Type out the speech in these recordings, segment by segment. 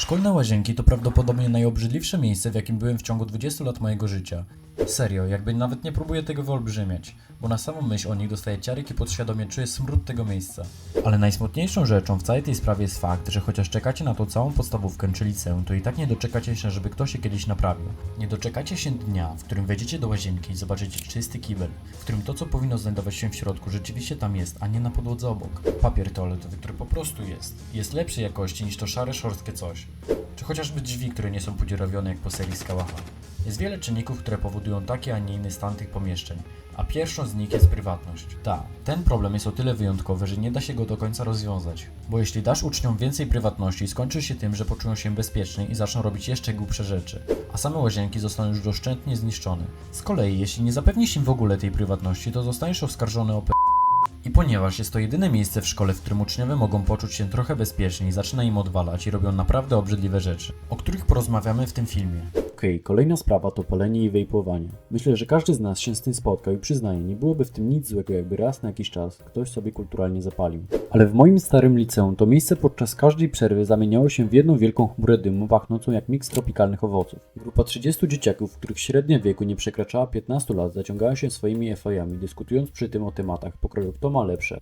Szkolne łazienki to prawdopodobnie najobrzydliwsze miejsce, w jakim byłem w ciągu 20 lat mojego życia. Serio, jakby nawet nie próbuję tego wyolbrzymiać, bo na samą myśl o nich dostaję ciarek i podświadomie czuję smród tego miejsca. Ale najsmutniejszą rzeczą w całej tej sprawie jest fakt, że chociaż czekacie na to całą podstawówkę czy liceum, to i tak nie doczekacie się, żeby ktoś się kiedyś naprawił. Nie doczekacie się dnia, w którym wejdziecie do łazienki i zobaczycie czysty kibel, w którym to, co powinno znajdować się w środku, rzeczywiście tam jest, a nie na podłodze obok. Papier toaletowy, który po prostu jest. Jest lepszej jakości niż to szare, szorstkie coś. Czy chociażby drzwi, które nie są podziurawione jak po serii z kałacha. Jest wiele czynników, które powodują taki, a nie inny stan tych pomieszczeń, a pierwszą z nich jest prywatność. Tak, ten problem jest o tyle wyjątkowy, że nie da się go do końca rozwiązać. Bo jeśli dasz uczniom więcej prywatności, skończy się tym, że poczują się bezpieczniej i zaczną robić jeszcze głupsze rzeczy, a same łazienki zostaną już doszczętnie zniszczone. Z kolei, jeśli nie zapewnisz im w ogóle tej prywatności, to zostaniesz oskarżony o p... I ponieważ jest to jedyne miejsce w szkole, w którym uczniowie mogą poczuć się trochę bezpieczniej, zaczyna im odwalać i robią naprawdę obrzydliwe rzeczy, o których porozmawiamy w tym filmie. Okej, kolejna sprawa to palenie i wejpowanie. Myślę, że każdy z nas się z tym spotkał i przyznaje, nie byłoby w tym nic złego, jakby raz na jakiś czas ktoś sobie kulturalnie zapalił. Ale w moim starym liceum to miejsce podczas każdej przerwy zamieniało się w jedną wielką chmurę dymu pachnącą jak miks tropikalnych owoców. Grupa 30 dzieciaków, których średnia wieku nie przekraczała 15 lat, zaciągała się swoimi FI-ami, dyskutując przy tym o tematach pokroju kto ma lepsze.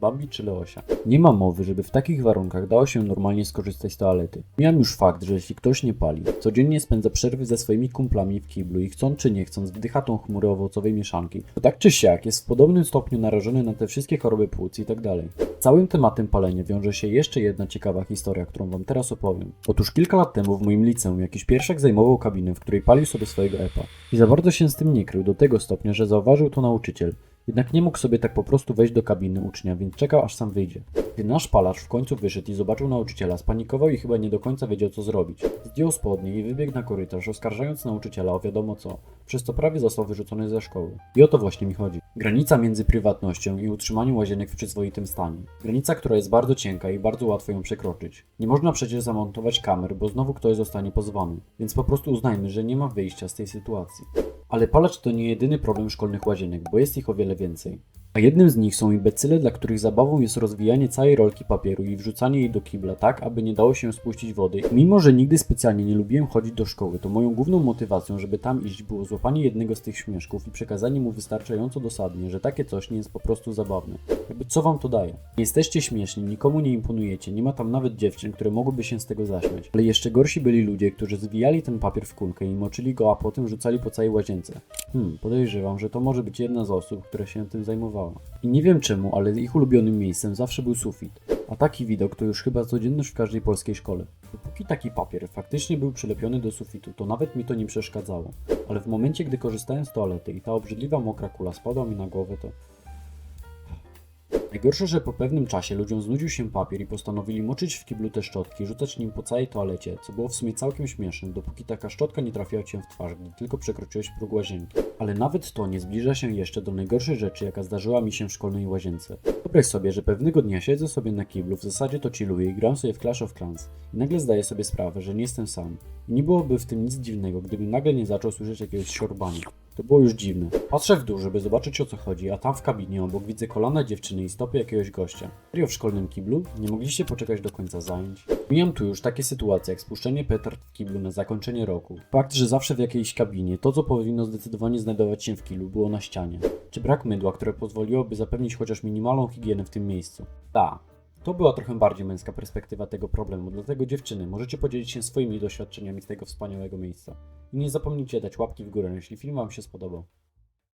Bambi czy Leosia. Nie ma mowy, żeby w takich warunkach dało się normalnie skorzystać z toalety. Miałem już fakt, że jeśli ktoś nie pali, codziennie spędza przerwy ze swoimi kumplami w kiblu i chcąc czy nie chcąc wdycha tą chmurę owocowej mieszanki, to tak czy siak jest w podobnym stopniu narażony na te wszystkie choroby płuc i tak dalej. Całym tematem palenia wiąże się jeszcze jedna ciekawa historia, którą wam teraz opowiem. Otóż kilka lat temu w moim liceum jakiś pierwszak zajmował kabinę, w której palił sobie swojego epa. I za bardzo się z tym nie krył do tego stopnia, że zauważył to nauczyciel, jednak nie mógł sobie tak po prostu wejść do kabiny ucznia, więc czekał aż sam wyjdzie. Gdy nasz palacz w końcu wyszedł i zobaczył nauczyciela, spanikował i chyba nie do końca wiedział co zrobić. Zdjął spodnie i wybiegł na korytarz, oskarżając nauczyciela o wiadomo co, przez co prawie został wyrzucony ze szkoły. I o to właśnie mi chodzi. Granica między prywatnością i utrzymaniem łazienek w przyzwoitym stanie. Granica, która jest bardzo cienka i bardzo łatwo ją przekroczyć. Nie można przecież zamontować kamer, bo znowu ktoś zostanie pozwany, więc po prostu uznajmy, że nie ma wyjścia z tej sytuacji. Ale palacz to nie jedyny problem szkolnych łazienek, bo jest ich o wiele więcej. A jednym z nich są imbecyle, dla których zabawą jest rozwijanie całej rolki papieru i wrzucanie jej do kibla tak, aby nie dało się spuścić wody. Mimo, że nigdy specjalnie nie lubiłem chodzić do szkoły, to moją główną motywacją, żeby tam iść, było złapanie jednego z tych śmieszków i przekazanie mu wystarczająco dosadnie, że takie coś nie jest po prostu zabawne. Jakby co wam to daje? Nie jesteście śmieszni, nikomu nie imponujecie, nie ma tam nawet dziewczyn, które mogłyby się z tego zaśmiać. Ale jeszcze gorsi byli ludzie, którzy zwijali ten papier w kulkę i moczyli go, a potem rzucali po całej łazience. Hmm, podejrzewam, że to może być jedna z osób, która się tym zajmowała. I nie wiem czemu, ale ich ulubionym miejscem zawsze był sufit. A taki widok to już chyba codzienność w każdej polskiej szkole. Dopóki taki papier faktycznie był przylepiony do sufitu, to nawet mi to nie przeszkadzało. Ale w momencie, gdy korzystałem z toalety i ta obrzydliwa mokra kula spadła mi na głowę, to... Najgorsze, że po pewnym czasie ludziom znudził się papier i postanowili moczyć w kiblu te szczotki i rzucać nim po całej toalecie, co było w sumie całkiem śmieszne, dopóki taka szczotka nie trafiła cię w twarz, gdy tylko przekroczyłeś próg łazienki. Ale nawet to nie zbliża się jeszcze do najgorszej rzeczy, jaka zdarzyła mi się w szkolnej łazience. Wyobraź sobie, że pewnego dnia siedzę sobie na kiblu, w zasadzie to chilluję i gram sobie w Clash of Clans. I nagle zdaję sobie sprawę, że nie jestem sam. I nie byłoby w tym nic dziwnego, gdybym nagle nie zaczął słyszeć jakiegoś siorbania. To było już dziwne. Patrzę w dół, żeby zobaczyć o co chodzi, a tam w kabinie obok widzę kolana dziewczyny i stopy jakiegoś gościa. Serio w szkolnym kiblu? Nie mogliście poczekać do końca zajęć? Mijam tu już takie sytuacje jak spuszczenie petard w kiblu na zakończenie roku. Fakt, że zawsze w jakiejś kabinie to co powinno zdecydowanie znajdować się w kiblu było na ścianie. Czy brak mydła, które pozwoliłoby zapewnić chociaż minimalną higienę w tym miejscu? Ta. To była trochę bardziej męska perspektywa tego problemu, dlatego dziewczyny, możecie podzielić się swoimi doświadczeniami z tego wspaniałego miejsca. I nie zapomnijcie dać łapki w górę, jeśli film Wam się spodobał.